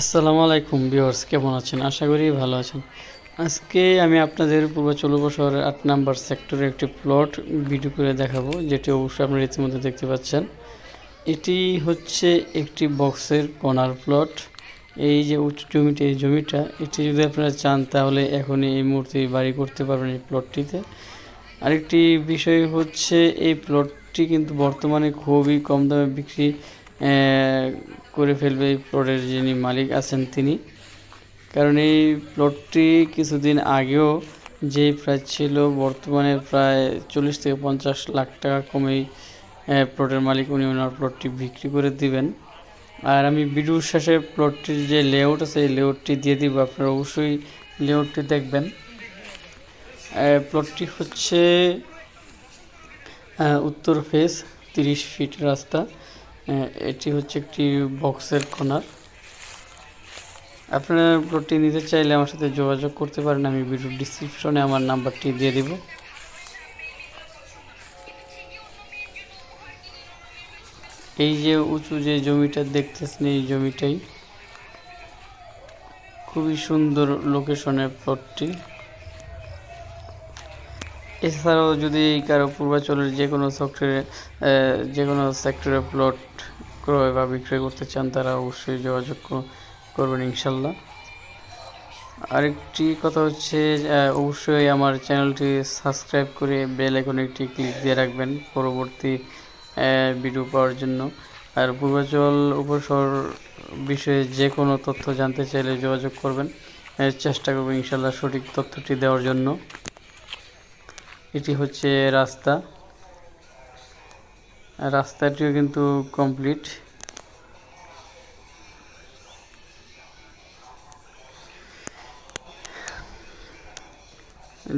আসসালামু আলাইকুম ভিউয়ার্স, কেমন আছেন? আশা করি ভালো আছেন। আজকে আমি আপনাদের পূর্বাচল শহরের আট নাম্বার সেক্টরে একটি প্লট ভিডিও করে দেখাবো, যেটি অবশ্যই আপনারা ইতিমধ্যে দেখতে পাচ্ছেন। এটি হচ্ছে একটি বক্সের কর্নার প্লট। এই যে উঁচু জমিটি, এই জমিটা, এটি যদি আপনারা চান তাহলে এখনই এই মুহূর্তে বাড়ি করতে পারবেন এই প্লটটিতে। আরেকটি বিষয় হচ্ছে, এই প্লটটি কিন্তু বর্তমানে খুবই কম দামে বিক্রি করে ফেলবে এই প্লটের যিনি মালিক আছেন তিনি। কারণ এই প্লটটি কিছুদিন আগেও যে প্রাইস ছিল, বর্তমানে প্রায় চল্লিশ থেকে পঞ্চাশ লাখ টাকা কমেই প্লটের মালিক উনি ওনার প্লটটি বিক্রি করে দিবেন। আর আমি ভিডিওর শেষে প্লটটির যে লেআউট আছে, এই লেআউটটি দিয়ে দিব। আপনারা অবশ্যই লেআউটটি দেখবেন। প্লটটি হচ্ছে উত্তর ফেস তিরিশ ফিট রাস্তা। এটি হচ্ছে একটি বক্সের কর্নার আপনারা প্লটটি নিতে চাইলে আমার সাথে যোগাযোগ করতে পারেন, আমি ভিডিও ডিসক্রিপশনে আমার নাম্বারটি দিয়ে দিব। এই যে উঁচু যে জমিটা দেখতেছেন, এই জমিটাই খুবই সুন্দর লোকেশনের প্লটটি এছাড়াও যদি কারও পূর্বাচলের যে কোনো সেক্টরে যে কোনো সেক্টরে প্লট ক্রয় বা বিক্রয় করতে চান, তারা অবশ্যই যোগাযোগ করবেন ইনশাল্লাহ। আরেকটি কথা হচ্ছে অবশ্যই আমার চ্যানেলটি সাবস্ক্রাইব করে বেল আইকনে একটি ক্লিক দিয়ে রাখবেন পরবর্তী ভিডিও পাওয়ার জন্য। আর পূর্বাচল উপসর বিষয়ে যে কোনো তথ্য জানতে চাইলে যোগাযোগ করবেন। চেষ্টা করব ইনশাল্লাহ সঠিক তথ্যটি দেওয়ার জন্য। এটি হচ্ছে রাস্তা। রাস্তাটিও কিন্তু কমপ্লিট।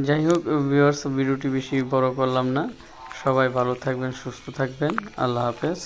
যাই হোক ভিউয়ার্স ভিডিওটি বেশি বড় করলাম না। সবাই ভালো থাকবেন, সুস্থ থাকবেন। আল্লাহ হাফেজ।